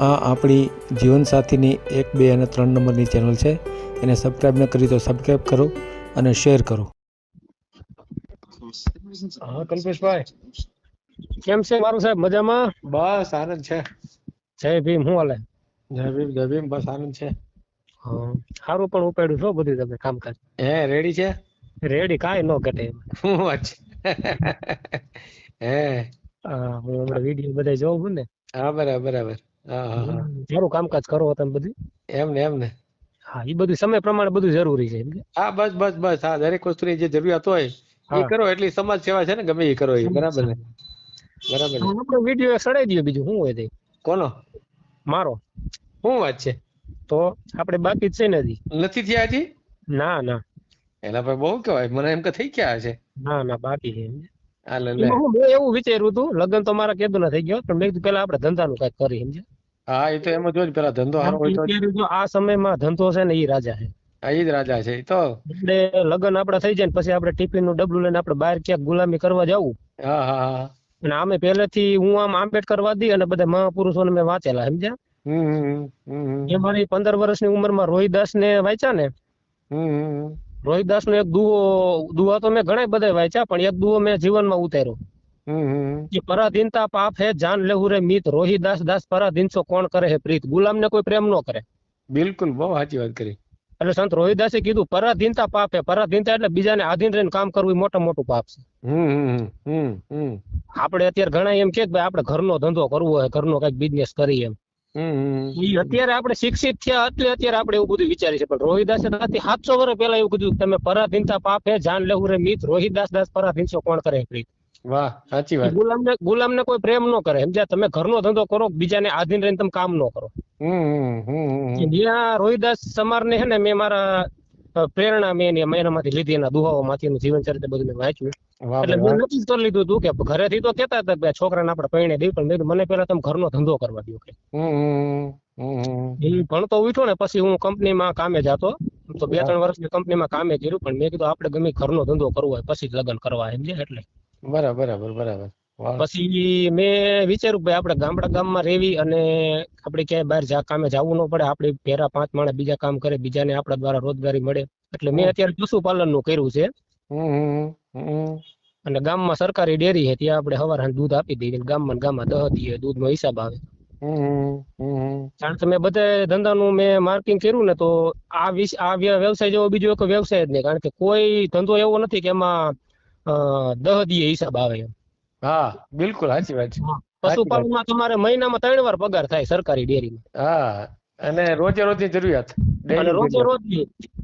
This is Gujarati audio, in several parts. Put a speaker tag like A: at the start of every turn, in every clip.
A: આ આપણી જીવનસાથીની એક બે અને ત્રણ નંબરની ચેનલ છે. એને સબસ્ક્રાઈબ ન કરી તો સબસ્ક્રાઈબ કરો અને શેર કરો.
B: હા કલ્પેશભાઈ.
C: કેમ છે મારું સાહેબ? મજામાં?
B: બસ આનંદ છે.
C: જય ભીમ. હું હાલે?
B: જય ભીમ જય ભીમ. બસ આનંદ છે.
C: સારું પણ ઉપાડ્યું છો બધું તમે કામકાજ.
B: હે રેડી છે?
C: રેડી કાંઈ ન ઘટે એમ.
B: શું વાત છે હે
C: હું હમણાં વીડિયો બધા જોઉં છું ને.
B: હા બરાબર બરાબર.
C: સારું કામકાજ કરો તમે બધું.
B: એમ ને એમ ને
C: હા એ બધું સમય પ્રમાણે બધું જરૂરી છે?
B: હા બસ બસ બસ. હા દરેક વસ્તુની જે જરૂરિયાત હોય એ કરો એટલી સમાજ સેવા છે ને ગમે એ કરો એ બરાબર ને? બરાબર
C: આપણો વીડિયો સડાઈ દઈએ બીજું શું હોય તે?
B: કોનો?
C: મારો.
B: શું વાત છે?
C: તો આપણે બાકી છે ને હજી.
B: નથી થયા હજી?
C: ના ના.
B: એના પર બહુ કહેવાય. મને એમ કે થઈ ગયા છે
C: ના ના બાકી છે સમજ્યા?
B: હા લે લે.
C: હું મેં એવું વિચાર્યું હતું લગ્ન તો મારા કેદું ના થઈ ગયો પણ મેં કીધું પેલા આપણે ધંધાનું કંઈક કરી સમજ્યા?
B: હા એ તો એમ જ હોય પેલા ધંધો સારો હોય તો જો.
C: આ સમયમાં ધંધો છે ને એ રાજા છે.
B: હા એ જ રાજા છે તો.
C: એટલે લગ્ન આપડે થઈ જાય ને પછી આપણે ટિફિનનું ડબલું લઈને આપણે બહાર ક્યાંક ગુલામી કરવા જવું.
B: હા હા હા.
C: અને આમે પહેલેથી હું આમ આંબેડકર વાદી અને બધા મહાપુરુષોને મેં વાંચેલા સમજ્યા? એ મારી પંદર વર્ષની ઉંમરમાં રોહિદાસ ને? વાંચ્યા ને રોહિદાસ નો એક દુઓ દુઆ તો મેં ઘણા બધા વાંચ્યા પણ એક દુઓ મેં જીવનમાં ઉતાર્યો.
B: હમ હમ
C: કે પરાધીનતા પાપ હે જાન લેવું રે મિત રોહિદાસ દાસ પરાધીનસો કોણ કરે હે પ્રીત? ગુલામ ને કોઈ પ્રેમ નો કરે.
B: બિલકુલ બહુ સાચી વાત કરી.
C: એટલે સંત રોહિદાસે કીધું પરાધીનતા પાપ હે પરાધીનતા એટલે બીજાને આધીન રહીને કામ કરવું એ મોટા મોટું પાપ છે. આપણે અત્યારે ઘણા એમ કે ભાઈ આપણે ઘરનો ધંધો કરવો હોય ઘરનો કંઈક બિઝનેસ કરીએ એમ. અત્યારે આપણે શિક્ષિત થયા એટલે અત્યારે આપણે એવું બધું વિચારી છે પણ રોહિદાસે ત્યાંથી સાતસો વર્ષ પહેલા એવું કીધું તમે પરાધીનતા પાપ હે જાન લેવું રે મિત રોહિદાસ દાસ પરાધીનસો કોણ કરે પ્રીત?
B: વાહ સાચી વાત.
C: ગુલામને ગુલામને કોઈ પ્રેમ ન કરે. સમજ્યા? તમે ઘરનો ધંધો કરો બીજાને આધીન રહીને તમે કામ ન કરો. ત્યાં રોહિદાસ સમારને હે ને મેં મારા પ્રેરણા મેં એની એનામાંથી લીધી એના દુહાઓમાંથી એનું જીવન ચરિત્ર બધું મેં વાંચ્યું. એટલે મેં નક્કી જ કરી લીધું હતું કે ઘરેથી તો કેતા હતા કે છોકરાને આપણે પૈણે દઈ પણ મેં મને પેલા તમે ઘરનો ધંધો કરવા દો કે એ ભણતો ઉઠ્યો ને પછી હું કંપનીમાં કામે જતો. તો બે ત્રણ વર્ષની કંપનીમાં કામે કર્યું પણ મેં કીધું આપણે ગમે ઘરનો ધંધો કરવો હોય પછી જ લગ્ન કરવા. એમ છે એટલે
B: બરાબર બરાબર બરાબર.
C: પછી મેં વિચાર્યું ભાઈ આપણે ગામડા ગામમાં રહેવી અને આપણે ક્યાંય બહાર જા કામે જવું ન પડે. આપણે ભેરા પાંચ માણસ બીજા કામ કરે બીજાને આપણા દ્વારા રોજગારી મળે. એટલે મેં અત્યારે પશુપાલનનું કર્યું છે. અને ગામમાં સરકારી ડેરી છે ત્યાં આપણે સવાર દૂધ આપી દઈએ. ગામમાં ને ગામમાં દહ દૂધ દૂધનો હિસાબ આવે. કારણ કે મેં બધા ધંધાનું મેં માર્કિંગ કર્યું ને તો આ વિશે આ વ્ય- વ્યવસાય જેવો બીજો એક વ્યવસાય જ નહીં. કારણ કે કોઈ ધંધો એવો નથી કે એમાં અ, દહ દીએ હિસાબ આવે એમ.
B: હા બિલકુલ સાચી વાત છે.
C: પશુપાલનમાં તમારે મહિનામાં ત્રણ વાર પગાર થાય સરકારી ડેરીમાં.
B: હા અને રોજે રોજની જરૂરિયાત.
C: રોજે
B: રોજની.
C: રોજ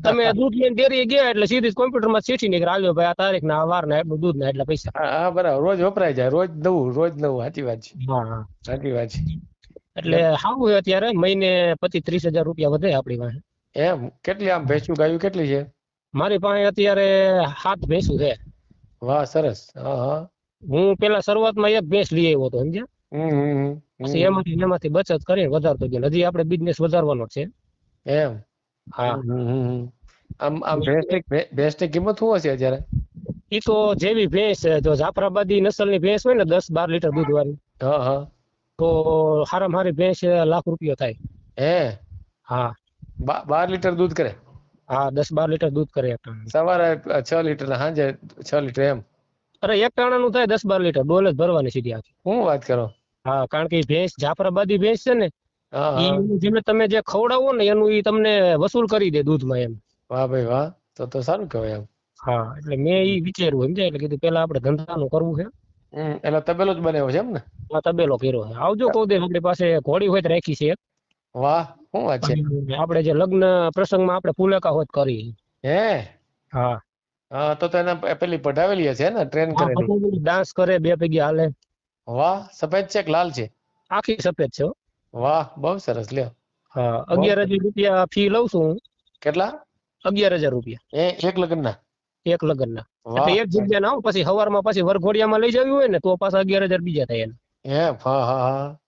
C: તમે દૂધ લઈને ડેરી ગયા એટલે સીધી કોમ્પ્યુટરમાં ચીઠી નીકળે આવ્યો ભાઈ આ તારીખ ના વાર ના એટલું દૂધ ના એટલા પૈસા.
B: હા બરાબર. રોજ વપરાય જાય રોજ નવું રોજ નવું સાચી વાત છે.
C: હા
B: સાચી વાત છે.
C: એટલે સારું અત્યારે મહિને પચીસ ત્રીસ હજાર રૂપિયા વધે આપણી પાસે.
B: એમ કેટલી આમ ભેંસું ગાયું કેટલી છે?
C: મારી પાસે અત્યારે સાત ભેંસું છે.
B: વાહ સરસ. હા હા
C: પેલા શરૂઆતમાં એક ભેંસ લઈ આવ્યો હતો સમજ્યા? પછી એમાંથી એમાંથી બચત કરીને વધારતો ગયો. હજી આપણે બિઝનેસ વધારવાનો છે.
B: એમ?
C: હા.
B: આમ આમ ભેંસની ભેંસની કિંમત શું હશે અત્યારે?
C: એ તો જેવી ભેંસ છે, જો જાફરાબાદી નસલની ભેંસ હોય ને દસ બાર લીટર દૂધ વાળી
B: હા હા.
C: તો હારામાં હારી ભેંસ લાખ રૂપિયો થાય.
B: હે?
C: હા.
B: બાર લીટર દૂધ કરે?
C: હા દસ બાર લીટર દૂધ કરે એક ટાણા.
B: સવારે છ લીટર ને સાંજે છ લીટર એમ.
C: અરે એક ટાણાનું થાય દસ બાર લીટર ડોલ જ ભરવાની સીધી આખી.
B: હું વાત કરો?
C: હા કારણ કે ભેંસ જાફરાબાદી ભેંસ છે ને
B: હા
C: જેને તમે જે ખવડાવો ને એનું ઈ તમને વસૂલ કરી દે દૂધમાં એમ.
B: વાહ ભાઈ વાહ તો તો સારું કહેવાય એમ.
C: હા એટલે મેં ઈ વિચાર્યું સમજાય? એટલે કીધું પેલા આપણે ધંધાનું કરવું છે.
B: એટલે તબેલો જ બનાવ્યો છે એમ ને?
C: આ તબેલો કર્યો છે. આવજો કહું દે આપણી પાસે ઘોડી હોય તો રાખી છે એક.
B: વાહ શું વાત છે?
C: આપણે જે લગ્ન પ્રસંગમાં આપણે ફુલેકા હોત કરી.
B: હે?
C: હા.
B: હા તો તેને પેલી પઢાવેલી હશે ને ટ્રેન કરેલી?
C: ડાન્સ કરે બે પૈકી હાલે.
B: વાહ સફેદ છે કે લાલ છે?
C: આખી સફેદ છે
B: વાહ બહુ સરસ લ્યો.
C: હા અગિયાર હજાર રૂપિયા ફી લઉં છું
B: કેટલા?
C: અગિયાર હજાર રૂપિયા.
B: એ એક લગ્નના?
C: એક લગ્નના.
B: ના
C: એટલે એક જગ્યા ના પછી સવારમાં પછી વરઘોડિયામાં લઈ જવી હોય ને તો પાછા અગિયાર હજાર બીજા થાય એના.
B: હા હા હા.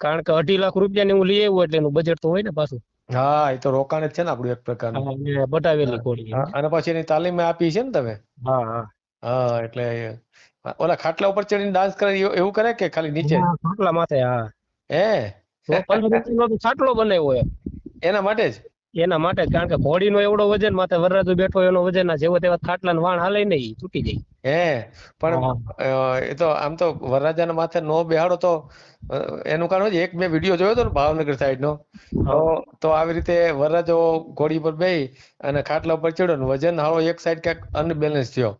C: કારણ કે અઢી લાખ રૂપિયા હું લઈ આવ્યો એટલે એનું બજેટ તો હોય ને પાછું.
B: હા એ તો રોકાણ જ છે ને આપણું એક પ્રકારનું.
C: બટાવેલી ઘોડી
B: અને પછી એની તાલીમ આપી છે ને તમે?
C: હા હા.
B: હા એટલે ઓલા ખાટલા ઉપર ચડીને ડાન્સ કરે એવું કરે કે ખાલી નીચે?
C: ખાટલા માથે હા.
B: હે?
C: ખાટલો બનાવ્યો એમ.
B: એના માટે જ?
C: એના માટે જ કારણ કે ઘોડીનો એવડો વજન માથે વરરાજો બેઠો એનો વજન જેવો તેવા ખાટલા વાણ હાલે નહીં તૂટી જાય.
B: હે પણ એ તો આમ તો વરરાજાના માથે નો બેહાડો તો એનું કારણ એક મેં વીડિયો જોયો હતો ને ભાવનગર સાઈડ નો તો આવી રીતે વરરાજો ઘોડી પર બેહી અને ખાટલા ઉપર ચડ્યો ને વજન હાળો એક સાઈડ ક્યાંક અનબેલેન્સ થયો.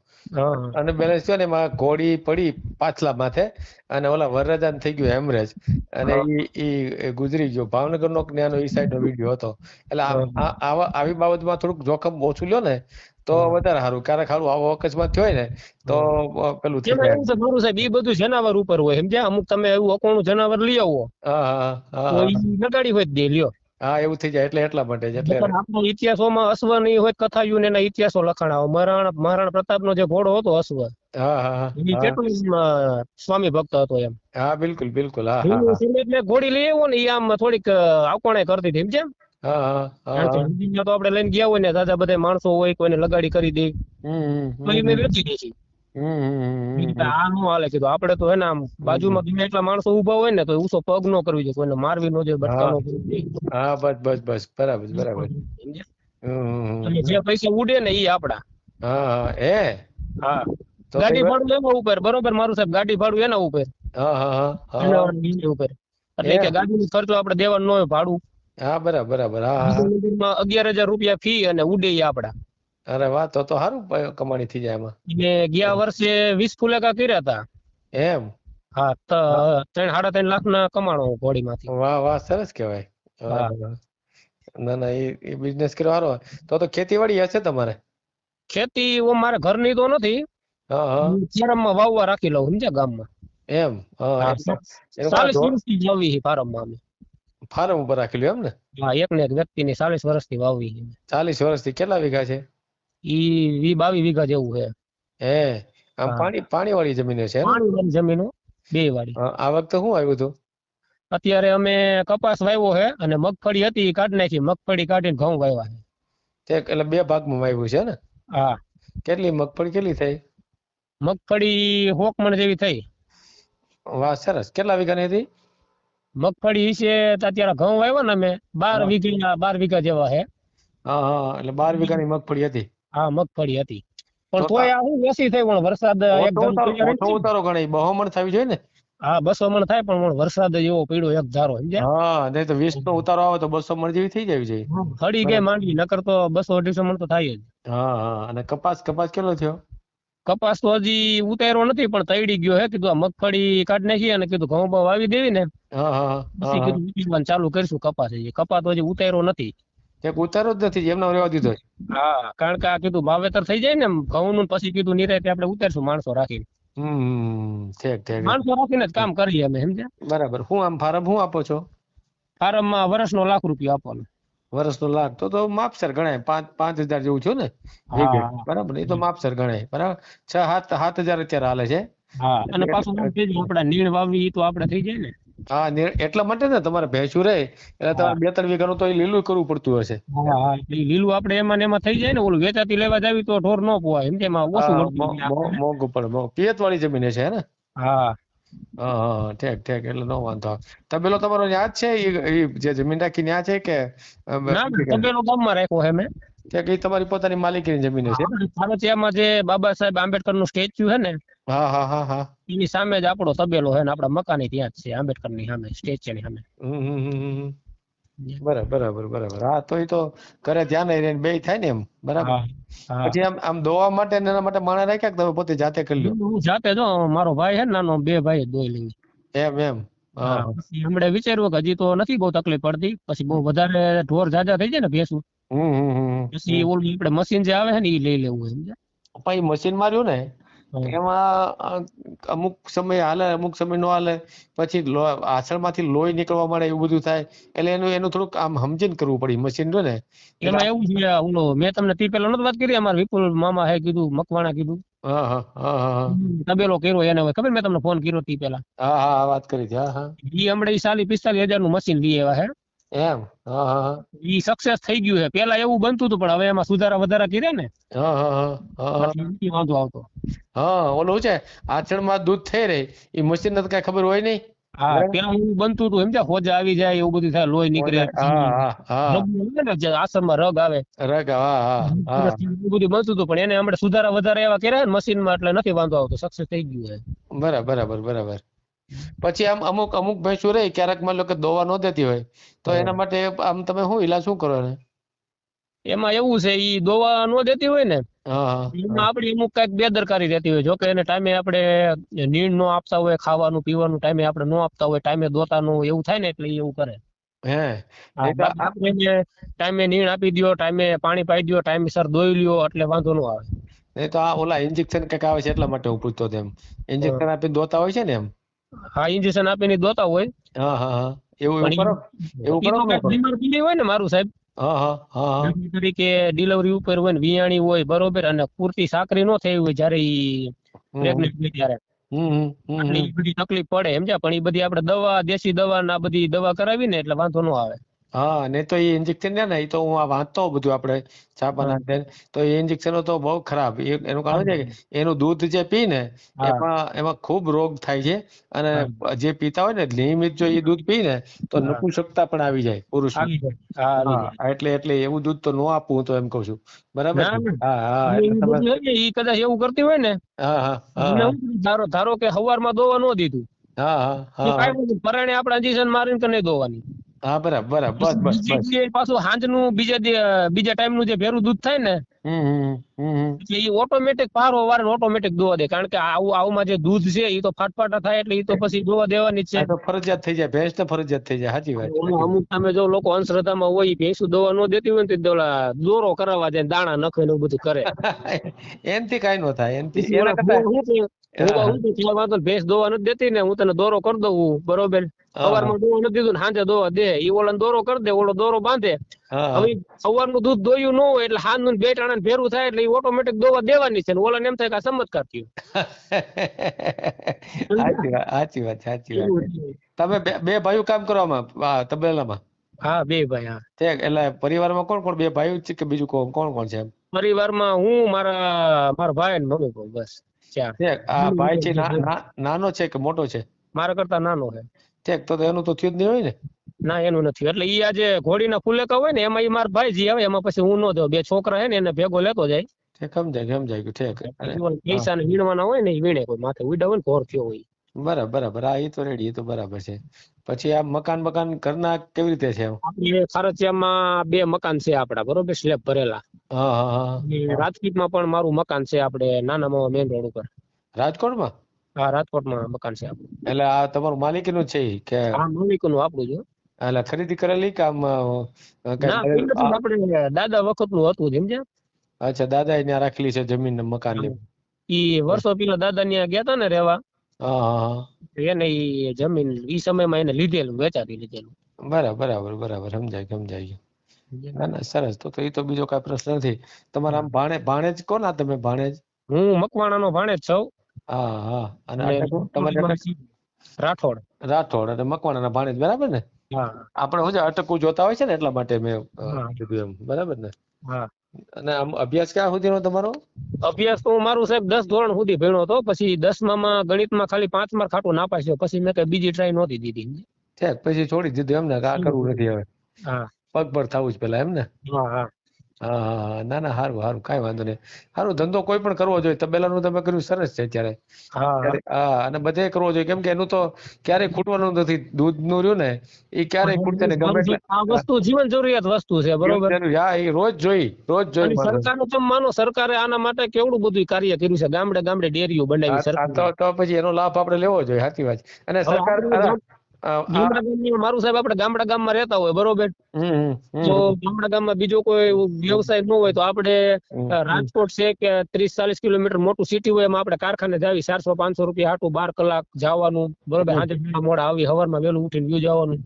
C: અને
B: અનબેલેન્સ થયો ને એમાં ઘોડી પડી પાછલા માથે અને ઓલા વરરાજાને થઈ ગયું હેમરેજ અને ઈ ઈ ગુજરી ગયો. ભાવનગર નો ત્યાંનો ઈ સાઈડ નો વીડિયો હતો. એટલે આવા આવી બાબતમાં થોડુંક જોખમ ઓછું લ્યો ને તો વધારે સારું ક્યારેક સારું આવો અકસ્માત થયો ને તો પેલું થઈ જાય.
C: મારું સાહેબ એ બધું જનાવર ઉપર હોય. સમજ્યા? અમુક તમે એવું અકોણું જનાવર લઈ આવો.
B: હા હા હા
C: તો
B: હા.
C: લગાડી હોય દે લ્યો.
B: હા એવું થઈ જાય. એટલે એટલા માટે જ એટલે
C: આપણો ઇતિહાસોમાં અશ્વ અશ્વની હોય કથાયું ને એના ઇતિહાસો લખાણા મહારાણા મહારાણા પ્રતાપનો જે ઘોડો હતો અશ્વ સ્વામી ભક્ત હતો એમ.
B: હા બિલકુલ બિલકુલ. હા
C: ને ઘોડી લઈ આવ્યો ને એ આમ થોડીક અ, કરતી હતી. સમજ્યા? તો આપણે લઈને ગયા હોય ને દાદા બધા માણસો હોય કોઈને લગાડી કરી દે. તો એ મેં વેચી દે છે. આ નો હાલે કીધું આપડે તો હે ને આમ બાજુમાં ગમે એટલા માણસો ઊભા હોય ને તો ઊંચો પગ નો કરવી જોઈએ. કોઈને મારવી નો જોઈએ બટકા નો કરવી જોઈએ.
B: હા બસ બસ બસ. બરાબર બરાબર.
C: જે પૈસા ઉડે ને ઈ આપડા.
B: હા હા. હે?
C: ગાડી ભાડું એના ઉપર. બરોબર મારું સાહેબ ગાડી ભાડું એના ઉપર.
B: હા હા હા.
C: એના એના ઉપર. એટલે કે ગાડી ગાડીનો ખર્ચો આપડે દેવાનો ન હોય ભાડું.
B: હા બરાબર બરાબર. હા હા.
C: અગિયાર હજાર રૂપિયા ફી અને ઉડે આપડા.
B: અરે વાહ તો તો સારું કમાણી થઈ જાય એમાં.
C: ગયા વર્ષે વીસ ફુલેકા કર્યા હતા
B: એમ?
C: હા ત- ત્રણ સાડા ત્રણ લાખ ના કમાણો ઘોડીમાંથી.
B: વાહ વાહ સરસ કેવાય. ના ના એ બિઝનેસ કર્યો સારો તો તો ખેતીવાડી હશે તમારે?
C: ખેતી ઓ મારે ઘરની તો નથી. ફાર્મમાં વાવવા રાખી લઉં સમજ્યા ગામમાં.
B: એમ? હા
C: ચાલીસ વર્ષથી જવી ફાર્મમાં અમે.
B: ફાર્મ ઉપર રાખેલું એમ ને?
C: હા એક ને એક વ્યક્તિની ચાલીસ વર્ષથી વાવી ચાલીસ
B: ચાલીસ વર્ષથી કેટલા વીઘા છે?
C: ઈ વી બાવી વીઘા જેવું છે.
B: હે આમ પાણી પાણી વાળી જમીન છે
C: પાણી વાળી જમીનો બે વાળી.
B: આ વખતે શું આવ્યું હતું?
C: અત્યારે અમે કપાસ વાવ્યો છે અને મગફળી હતી એ કાઢી નાખી મગફળી કાઢીને ઘઉં વાવ્યા છે.
B: તે એટલે બે ભાગમાં વાવ્યું છે ને?
C: હા.
B: કેટલી મગફળી કેટલી થઈ?
C: મગફળી હોક મણ જેવી થઈ.
B: વાહ સરસ. કેટલા વીઘાની હતી?
C: મગફળી વિશે અત્યારે ઘઉં વાવ્યા ને અમે. બાર વીઘા બાર વીઘા જેવા હે
B: હા હા એટલે બાર વીઘાની મગફળી હતી.
C: હા મગફળી હતી. પણ તોય આ શું ઓછી થઈ પણ વરસાદ એકદમ
B: ઉતારો. ગણાય. બહુમણ થવી જોઈએ ને?
C: હા બસો મણ થાય પણ વરસાદ એવો પડ્યો એક ધારો સમજ્યા?
B: હા નહીં તો વીસ નો ઉતારો આવે તો બસો મણ જેવી થઈ જવી જોઈએ
C: ખડી ગઈ માંડવી નકર તો બસો અઢીસો મણ તો થાય જ.
B: હા હા અને કપાસ કપાસ કેટલો થયો?
C: કપાસ તો હજી ઉતાર્યો નથી પણ તૈડી ગયો હે. કીધું આ મગફળી કાઢી નાખી અને કીધું ઘઉં બહુ વાવી દેવી ને. પછી
B: હા
C: કીધું ઉતારવાનું ચાલુ કરીશું કપાસ હજી. કપાસ તો હજી ઉતાર્યો નથી.
B: એક ઉતારો જ નથી એમને રહેવા દીધો
C: હા કારણ કે આ કીધું વાવેતર થઈ જાય ને ઘઉં નું પછી કીધું નિરાતે આપણે ઉતારશું માણસો રાખીને.
B: ઠીક ઠીક.
C: માણસો રાખીને જ કામ કરીએ અમે સમજ્યા?
B: બરાબર. હું આમ ફાર્મ હું આપો છો?
C: ફાર્મમાં વર્ષનો લાખ રૂપિયો આપવાનો.
B: વર્ષનો લાખ. તો તો માપસર ગણાય. પાંચ પાંચ હજાર જેવું છું. ને બરાબર. એ તો માપસર ગણાય. બરાબર. છ સાત સાત હજાર અત્યારે હાલે છે.
C: અને પાછું આપડા નીણ વાવવી એ તો આપડે થઈ જાય ને.
B: હા એટલા માટે ને તમારે ભેંસું રહે. એટલે તમારે બે ત્રણ વીઘાનું તો એ લીલું કરવું પડતું હશે.
C: હા હા લીલું આપણે એમાં ને એમાં થઈ જાય ને ઓલું વેચાતી લેવા જાવી તો ઢોર ન પોવાય એમ કે એમાં ઓછું.
B: મોંઘું પડે પિયત વાળી જમીન છે હે ને?
C: હા.
B: હા હા ઠેક ઠીક એટલે નો વાંધો. તો પેલો તમારો ન્યા છે? ઈ જે જમીન રાખી ન્યા છે કે
C: તબેલો ગામમાં રાખ્યો છે મેં.
B: કે તમારી પોતાની માલિકીની જમીન છે
C: ભારતીયમાં જે બાબા સાહેબ આંબેડકરનું સ્ટેચ્યુ છે ને
B: હા હા હા હા.
C: એની સામે જ આપણો તબેલો છે ને આપણા મકાન ત્યાં જ છે આંબેડકરની સામે સ્ટેચ્યુ ની સામે.
B: બરાબર બરાબર બરાબર. હા તો એ તો ઘરે ધ્યાન રહીને બે થાય ને એમ બરાબર? પછી આમ આમ દોવા માટે ને એના માટે માણસ રાખ્યા કે તમે પોતે જાતે કરી લ્યો?
C: હું જાતે જો મારો ભાઈ છે ને નાનો બે ભાઈ દોઈ લઈ
B: એમ એમ.
C: હમણાં વિચાર્યું કે હજી તો નથી બહુ તકલીફ પડતી પછી બહુ વધારે ઢોર જાજા થઈ જાય ને ભેંસું. પછી ઓલું આપણે મશીન જે આવે છે ને એ લઈ લેવું હોય સમજ્યા?
B: પણ મશીન માર્યું ને. એમાં અમુક સમય હાલે અમુક સમય નો હાલે. પછી આસળમાંથી લોહી નીકળવા મળે એવું બધું થાય. એટલે એનું એનું થોડુંક આમ સમજીને કરવું પડે. મશીન ને.
C: એમાં એવું છે ઓલો મેં તમને તી પેલા નતો વાત કરી અમારા વિપુલ મામા હે કીધું મકવાણા કીધું.
B: હા હા હા
C: તબેલો કર્યો એને ખબર મેં તમને ફોન કર્યો તી પેલા
B: હા હા હા વાત કરી હતી. હા હા.
C: ઈ હમણાં સાલી પિસ્તાલીસ હજારનું મશીન લઈ આવ્યા હે.
B: એમ?
C: ઈ સક્સેસ થઈ ગયું છે. પેલા એવું બનતું હતું પણ હવે એમાં સુધારા વધારા કર્યા ને. વાંધો આવતો.
B: હા ઓલું છે? આચળમાં દૂધ થઈ રહી. એ મશીન કઈ ખબર હોય નહીં.
C: હા પેલા હું બનતું હતું. સમજ્યા હોજા આવી જાય એવું બધું થાય લોહી નીકળે
B: હા
C: રગ આવે. રગ
B: હા હા હા.
C: બધું બનતું હતું પણ એને હમણાં સુધારા વધારા એવા કર્યા ને મશીનમાં એટલે નથી વાંધો આવતો. સક્સેસ થઈ ગયું છે.
B: બરાબર બરાબર બરાબર. પછી આમ અમુક અમુક ભેંસો રહે ક્યારેક માની લો કે દોવા ન દેતી હોય તો એના માટે આમ તમે શું ઈલાજ શું કરો એને?
C: એમાં એવું છે ઈ દોવા ન દેતી હોય ને એમાં આપડી અમુક કંઈક બેદરકારી રહેતી હોય. જો કે એને ટાઈમે આપણે નીણ નો આપતા હોય ખાવાનું પીવાનું ટાઈમે આપણે નો આપતા હોય ટાઈમે દોતાનું હોય એવું થાય ને એટલે એવું કરે.
B: હે.
C: આપણે ટાઈમે નીણ આપી દો ટાઈમે પાણી પાઈ દો ટાઈમે સર દોઈ લ્યો એટલે વાંધો ન આવે.
B: નહીં તો આ ઓલા ઇન્જેક્શન કંઈક આવે છે એટલા માટે હું પૂછતો હતો એમ. ઇન્જેક્શન આપી દોતા હોય છે ને એમ?
C: હા ઇન્જેક્શન આપીને દોતા હોય.
B: હા હા હા. એવું એવું કરો. એવું કરો?
C: બીમાર પડી હોય ને મારું સાહેબ.
B: હા હા હા
C: તરીકે ડિલિવરી ઉપર હોય ને વિયાણી હોય બરોબર અને પૂરતી સાકરી નો થઈ હોય જ્યારે ઈ પ્રેગ્નેન્ટ હોય ત્યારે. બધી તકલીફ પડે સમજ્યા? પણ ઈ બધી આપણે દવા દેશી દવા ના બધી દવા કરાવી ને એટલે વાંધો ન આવે.
B: હા નહીં તો એ ઇન્જેક્શન છે ને એ તો હું આ વાંચતો બધું આપણે છાપાના. તો એ ઇન્જેક્શનો તો બહુ ખરાબ. એ એનું કારણ છે કે એનું દૂધ જે પી ને એમાં એમાં ખૂબ રોગ થાય છે અને જે પીતા હોય ને નિયમિત જો એ દૂધ પી ને તો નપુંસકતા પણ આવી જાય પુરુષ એટલે એટલે એવું દૂધ તો ન આપવું તો એમ કહું છું. બરાબર હા હા
C: ઈ કદાચ એવું કરતી હોય ને
B: હા હા
C: ધારો ધારો કે સવારમાં દોવા ન દીધું.
B: હા હા હા
C: કાંઈ વાંધો નહીં. પરાણે આપણે injection મારીને તો નહીં દોવાની?
B: હા બરાબર બરાબર. બસ બસ
C: પાછું સાંજનું બીજા બીજા બીજા ટાઈમનું જે ભેરું દૂધ થાય ને એટલે ઈ ઓટોમેટિક પારો વારે ઓટોમેટિક દોવા દે. કારણ કે આવું આવુંમાં જે દૂધ છે એ તો ફાટફાટા થાય એટલે એ તો પછી દોવા દેવાની છે.
B: તો ફરજિયાત થઈ જાય ભેંસ તો ફરજિયાત થઈ જાય સાચી વાત.
C: અમુક તમે જો લોકો અંધશ્રદ્ધામાં હોય ઈ દોવા દવા ન દેતી હોય ને તો દોરો કરાવવા જાય દાણા નખે ને બધું કરે.
B: એનથી કાઈ ન થાય એનથી એના કરતા
C: હું કહું- છું, "ચાલ વાંધો ભેંસ દોવા નથી દેતી ને હું તને દોરો કરી દઉં બરોબર? સવારમાં દોવા નથી દીધું ને સાંજે દોવા દે. ઈ ઓલા દોરો કરી દે ઓલો દોરો બાંધે. હવે સવારનું દૂધ દોયું ન હોય એટલે હાંજનું બે ટાણા ભેરું થાય એટલે ઓટોમેટિક દોવા દેવાની છે ઓલા એમ થાય કે આ ચમત્કાર થયો.
B: સાચી વાત સાચી વાત. તમે બે ભાઈઓ કામ કરવામાં તબેલામાં?
C: હા બે ભાઈ હા.
B: એટલે પરિવારમાં કોણ કોણ બે ભાઈઓ છે કે બીજું કોણ કોણ છે
C: પરિવારમાં હું મારા મારા ભાઈ ને મમ્મી બસ.
B: આ ભાઈ છે નાનો છે કે મોટો છે?
C: મારા કરતા નાનો છે.
B: ઠીક તો એનું તો થયું જ નહીં હોય ને?
C: ના એનું નથી એટલે ઈ આજે ઘોડીના ફુલેકા હોય ને એમાં ઈ મારા ભાઈ જી આવે એમાં પછી હું ન દઉં બે છોકરા હે ને એને ભેગો લેતો જાય.
B: ઠીક સમજાય સમજાય કે ઠીક
C: પૈસા ને વીણવાના હોય ને ઈ વીણે કોઈ માથે ઉડાવે ને ઘોર થયો હોય
B: બરાબર બરાબર. હા એ તો રેડી એ તો બરાબર છે. પછી આ મકાન મકાન ઘરના કેવી રીતે છે?
C: આપણે ખારચિયામાં બે મકાન છે આપડા બરોબર? સ્લેબ ભરેલા.
B: હા હા હા
C: અને રાજપીટમાં પણ મારું મકાન છે આપણે નાના મામા મેઇન રોડ ઉપર.
B: રાજકોટમાં?
C: હા રાજકોટમાં મકાન છે આપણું.
B: એટલે આ તમારું માલિકીનું છે કે?
C: હા માલિકીનું આપણું છે
B: એટલે ખરીદી કરેલી કે આમ આ,
C: આપણે દાદા વખતનું હતું સમજ્યા
B: અચ્છા દાદાએ ત્યાં રાખેલી છે જમીન ને મકાન ને.
C: ઈ વર્ષો પેલા દાદા ત્યાં ગયા તા ને
B: હા
C: એને ઈ જમીન ઈ સમયમાં એને લીધેલું વેચાતી લીધેલું.
B: બરાબર બરાબર બરાબર. સમજાય સમજાય ગયું. ના ના સરસ. તો એ તો બીજો કઈ પ્રશ્ન નથી. તમારા આમ ભાણે ભાણેજ આ તમે ભાણેજ?
C: હું મકવાણા નો ભાણેજ છું.
B: હા હા. અને તમારે
C: રાઠોડ.
B: રાઠોડ અને મકવાણાના ભાણેજ બરાબર ને?
C: હા.
B: આપણે હું અટકું જોતા હોય છે ને એટલા માટે મેં કીધું એમ. બરાબર ને?
C: હા.
B: અને આમ અભ્યાસ ક્યાં સુધીનો તમારો?
C: અભ્યાસ તો મારું સાહેબ દસ ધોરણ સુધી ભણ્યો હતો. પછી દસમામાં ગણિતમાં ખાલી પાંચ માર્ક ખાટું નાપાસ્યો. પછી મેં કઈ બીજી ટ્રાય નહોતી દીધી.
B: ઠેક પછી છોડી દીધું એમ ને કે આ કરવું નથી હવે.
C: હા.
B: પગ પર થવું જ પેલા એમ ને
C: હા હા.
B: હા હા ના ના સારું સારું કાંઈ વાંધો નહીં. સારું ધંધો કોઈ પણ કરવો જોઈએ. તબેલાનું તમે કર્યું સરસ છે અત્યારે.
C: હા.
B: હા અને બધે કરવો જોઈએ. કેમ કે એનું તો ક્યારેય ખૂટવાનું નથી. દૂધનું રહ્યું ને એ ક્યારેય ખૂટશે ને ગમે એટલે
C: આ વસ્તુ જીવન જરૂરિયાત વસ્તુ છે બરોબર?
B: હા એ રોજ જોઈ રોજ જોઈ.
C: સરકારનું તમે માનો સરકારે આના માટે કેવડું બધું કાર્ય કર્યું છે? ગામડે ગામડે ડેરીઓ બનાવી સરકાર
B: તો પછી એનો લાભ આપણે લેવો જોઈએ સાચી વાત. અને સરકાર
C: મારું સાહેબ આપણે ગામડા ગામમાં રહેતા હોય બરોબર? તો ગામડા ગામમાં બીજો કોઈ વ્યવસાય ન હોય તો આપણે રાજકોટ છે કે ત્રીસ ચાલીસ કિલોમીટર મોટું સિટી હોય એમાં આપણે કારખાને જાવી ચારસો પાંચસો રૂપિયા હાટું બાર કલાક જવાનું બરોબર? હાજર મોડા આવી હવારમાં વહેલું ઉઠીને વ્યુ જવાનું.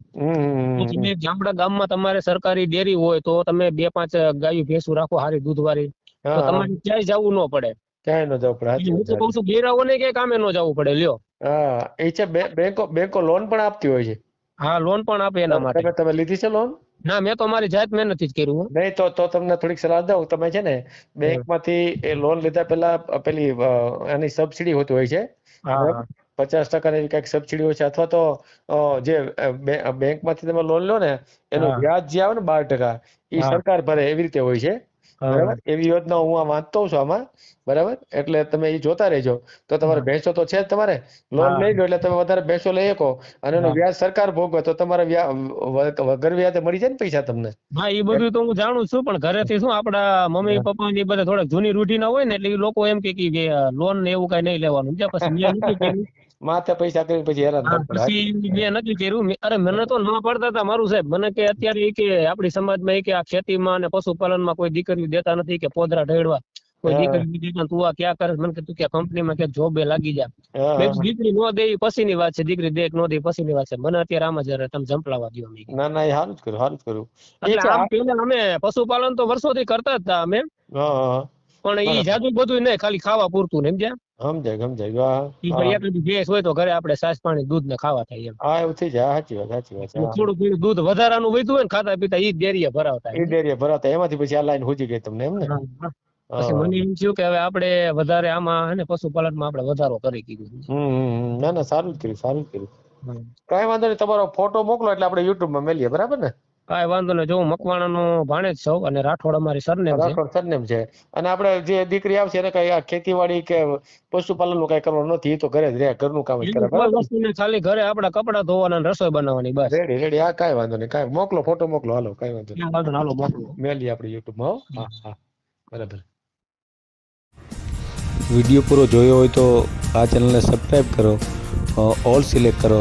C: તો તમે ગામડા ગામમાં તમારે સરકારી ડેરી હોય તો તમે બે પાંચ ગાયું ભેંસું રાખો હારી દૂધવાળી. તો
B: હા, હા.
C: તમારે ક્યાંય જવું ન પડે.
B: ક્યાંય ન જવું પડે
C: હું તો કઉ
B: છે.
C: ગેરાઓને કે કામે ન જવું પડે લ્યો.
B: હા એ છે બેંકો બેંકો લોન પણ આપતી હોય છે.
C: હા લોન પણ આપે એના માટે.
B: તમે લીધી છે લોન
C: ના મેં તો મારી જાત મહેનતથી જ કર્યું
B: નહીં તો તો તમને થોડીક સલાહ દઉં. તમે છે ને બેંકમાંથી એ લોન લીધા પહેલા પેલી એની સબસિડી હોતી હોય છે. પચાસ ટકાની એવી કંઈક સબસિડી હોય છે અથવા તો જે બેંકમાંથી બેંકમાંથી તમે લોન લો ને એનું વ્યાજ જે આવે ને બાર ટકા એ સરકાર ભરે એવી રીતે હોય છે. બરાબર? એવી યોજના હું આ વાંચતો છું આમાં બરાબર? એટલે તમે એ જોતા રહેજો. તો તમારે. ભેંસો તો છે જ તમારે? લોન લઈ લો એટલે તમે વધારે ભેંસો લઈ શકો. અને એનો વ્યાજ સરકાર ભોગવે તો તમારે વગર વ્યાજે મળી જાય ને પૈસા તમને?
C: હા એ બધું તો હું જાણું છું પણ ઘરેથી શું આપડા મમ્મી. પપ્પા ની બધા થોડાક જૂની રૂઢીના હોય ને એટલે એ લોકો એમ કે લોન ને એવું કઈ નહીં લેવાનું. પછી
B: માથે પૈસા કરી પછી હેરાન.
C: પછી મેં નક્કી કર્યું અરે મને તો ના પાડતા હતા મારું સાહેબ. મને કે અત્યારે કે આપણી સમાજમાં કે આ ખેતીમાં અને પશુપાલનમાં કોઈ દીકરીઓ દેતા નથી કે પોદરા ઢેળવા. કોઈ. દીકરી નથી તું આ ક્યાં કરે? મને કે તું કે કંપનીમાં કે જોબે લાગી જા. મેં દીકરી નો દે પછી ની વાત છે. દીકરી દે નો દે પછી ની વાત છે. મને અત્યારે આમાં જરા તમે જંપલાવા દો અમે
B: ના ના એ સારું જ કર્યું સારું જ કર્યું.
C: એટલે આમ પેલા અમે પશુપાલન તો વર્ષોથી કરતા જ હતા અમે. પણ
B: એ
C: જાદુ બધું નહીં ખાલી ખાવા પૂરતું ને સમજ્યા
B: સમજાય સમજાય જો
C: ઈ ભેંસ હોય તો ઘરે આપણે સાસ પાણી દૂધ ને ખાવા થાય એમ.
B: હા એવું થઈ જાય. સાચી વાત સાચી વાત
C: થોડું થોડું દૂધ વધારાનું વધ્યું હોય ને ખાતા પીતા ઈ ડેરીએ ભરાવતા
B: એ ડેરીએ ભરાવતા. એમાંથી પછી આ લાઈન હોજી ગઈ તમને એમ ને.
C: પછી મને એમ થયું કે હવે આપણે વધારે આમાં હે ને પશુપાલનમાં આપણે વધારો કરી કીધું
B: હમ. ના ના સારું જ કર્યું સારું જ કર્યું. કાંઈ વાંધો નહીં તમારો ફોટો મોકલો એટલે આપણે યુટ્યુબમાં માં મેલીએ બરાબર ને?
C: કાંઈ વાંધો નહીં. જો હું મકવાણાનો ભાણેજ સૌ અને રાઠોડ અમારી સરનેમ છે.
B: રાઠોડ સરનેમ છે. અને આપણે જે દીકરી આવશે એને કઈ આ ખેતીવાડી કે પશુપાલનનું કઈ કરવાનું નથી એ તો ઘરે જ રહે ઘરનું કામ જ કરે બરાબર?
C: ખાલી ઘરે આપણા કપડા ધોવાના અને રસોઈ બનાવવાની બસ.
B: Ready ready. આ કાંઈ વાંધો નહીં. કાંઈ મોકલો ફોટો મોકલો. હાલો કાંઈ વાંધો નહીં
C: વાંધો હાલો મોકલો.
B: મેલી આપણે યુટ્યુબમાં માં હા. હા બરાબર.
A: વીડિયો પૂરો જોયો હોય તો આ ચેનલને સબસ્ક્રાઈબ કરો ઓલ સિલેક્ટ કરો.